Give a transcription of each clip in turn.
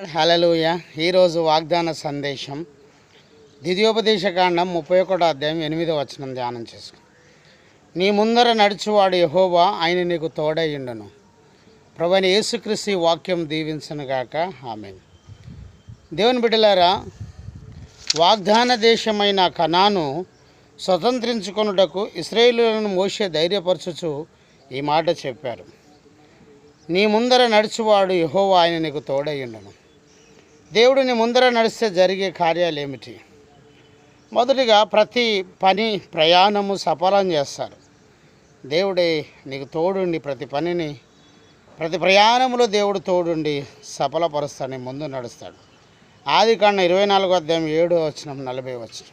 హలలుయ ఈరోజు వాగ్దాన సందేశం ద్వితీయోపదేశకాండం ముప్పై ఒకటో అధ్యాయం ఎనిమిదో వచనం ధ్యానం చేసుకు నీ ముందర నడుచువాడు యహోవా ఆయన నీకు తోడయ్యుండును. ప్రభుని యేసుక్రీస్తు వాక్యం వాక్యం దీవించనుగాక ఆమె దేవుని బిడ్డలారా వాగ్దాన దేశమైన కనాను స్వతంత్రించుకొనుటకు ఇస్రాయేలులను మోసే ధైర్యపరచుచు ఈ మాట చెప్పారు. నీ ముందర నడుచువాడు యహోవా ఆయన నీకు తోడయ్యుండను. దేవుడిని ముందర నడిస్తే జరిగే కార్యాలు ఏమిటి మొదటిగా ప్రతి పని ప్రయాణము సఫలం చేస్తారు. దేవుడే నీకు తోడుండి ప్రతి పనిని ప్రతి ప్రయాణంలో దేవుడు తోడుండి సఫలపరుస్తాడు ముందు నడుస్తాడు. ఆది కాండ ఇరవై నాలుగో అధ్యాయం ఏడు వచ్చిన నలభై వచ్చిన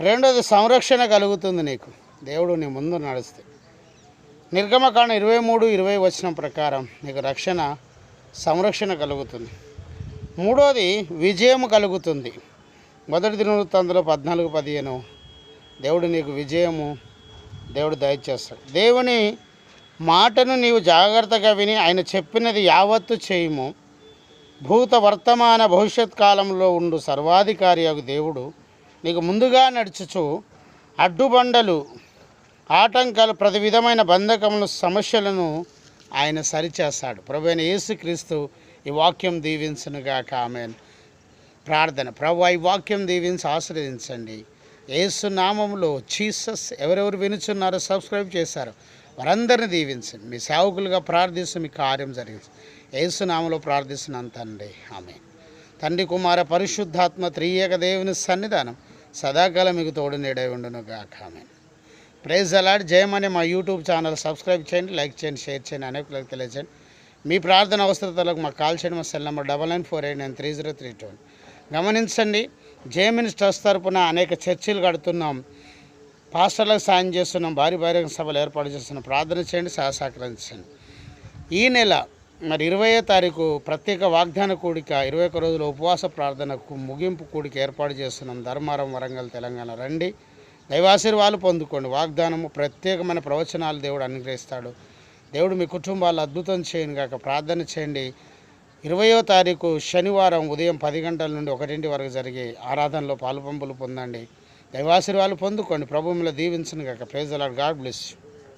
రెండోది సంరక్షణ కలుగుతుంది నీకు. దేవుడు నీ ముందు నడిస్తే. నిర్గమకాండ ఇరవై మూడు ఇరవై వచ్చిన ప్రకారం నీకు రక్షణ సంరక్షణ కలుగుతుంది. మూడోది విజయం కలుగుతుంది. మొదటి దినవృత్తంలో పద్నాలుగు పదిహేను. దేవుడు నీకు విజయము దేవుడు దయచేస్తాడు దేవుని మాటను నీవు జాగ్రత్తగా విని ఆయన చెప్పినది యావత్తు చేయుము. భూత వర్తమాన భవిష్యత్ కాలంలో ఉండు సర్వాధికారి అగు దేవుడు. నీకు ముందుగా నడుచుచు అడ్డుబండలు ఆటంకాలు ప్రతి విధమైన బంధకములు సమస్యలను ఆయన సరిచేస్తాడు. ప్రభు అయిన యేసుక్రీస్తు ఈ వాక్యం దీవించునుగాక ఆమె ప్రార్థన. ప్రభు ఈ వాక్యం దీవించి ఆశ్రయించండి ఏసు నామంలో చీసస్ ఎవరెవరు వినుచున్నారో సబ్స్క్రైబ్ చేశారు. వారందరిని దీవించండి. మీ సేవకులుగా ప్రార్థిస్తూ మీ కార్యం జరిగింది. ఏసునామలో నామంలో ప్రార్థిస్తున్నాను తండ్రి. ఆమె తండ్రి కుమార పరిశుద్ధాత్మ త్రియేక దేవుని సన్నిధానం సదాకాలం మీకు తోడు నీడై ఉండును గాక ఆమె ప్రైజ్ అలాడ్ జయమని మా యూట్యూబ్ ఛానల్ సబ్స్క్రైబ్ చేయండి లైక్ చేయండి షేర్ చేయండి అనేకులకు తెలియజేయండి. మీ ప్రార్థన అవసరతలకు మాకు కాల్ చేయండి మా cell number double nine four eight nine three zero three two గమనించండి జేమినిస్ ట్రస్ట్ తరఫున అనేక చర్చిలు కడుతున్నాం. పాస్టర్లకు సాయం చేస్తున్నాం భారీ బహిరంగ సభలు ఏర్పాటు చేస్తున్నాం. ప్రార్థన చేయండి సహసహకరించండి. ఈ నెల మరి ఇరవయో తారీఖు ప్రత్యేక వాగ్దాన కూడిక ఇరవై ఒక్క రోజుల ఉపవాస ప్రార్థనకు ముగింపు కూడిక ఏర్పాటు చేస్తున్నాం. ధర్మారం వరంగల్ తెలంగాణ రండి. దైవాశీర్వాదాలు పొందుకోండి. వాగ్దానము ప్రత్యేకమైన ప్రవచనాలు దేవుడు అనుగ్రహిస్తాడు. దేవుడు మీ కుటుంబాలు అద్భుతం చేయను కాక ప్రార్థన చేయండి. ఇరవయో తారీఖు శనివారం ఉదయం పది గంటల నుండి ఒకటింటి వరకు జరిగే ఆరాధనలో పాలుపంపులు పొందండి. దైవాశీర్వాదాలు పొందుకోండి. ప్రభు మిమ్మల్ని దీవించను కాక ప్రేజ్ అలాడ్ గాడ్ బ్లెస్ యూ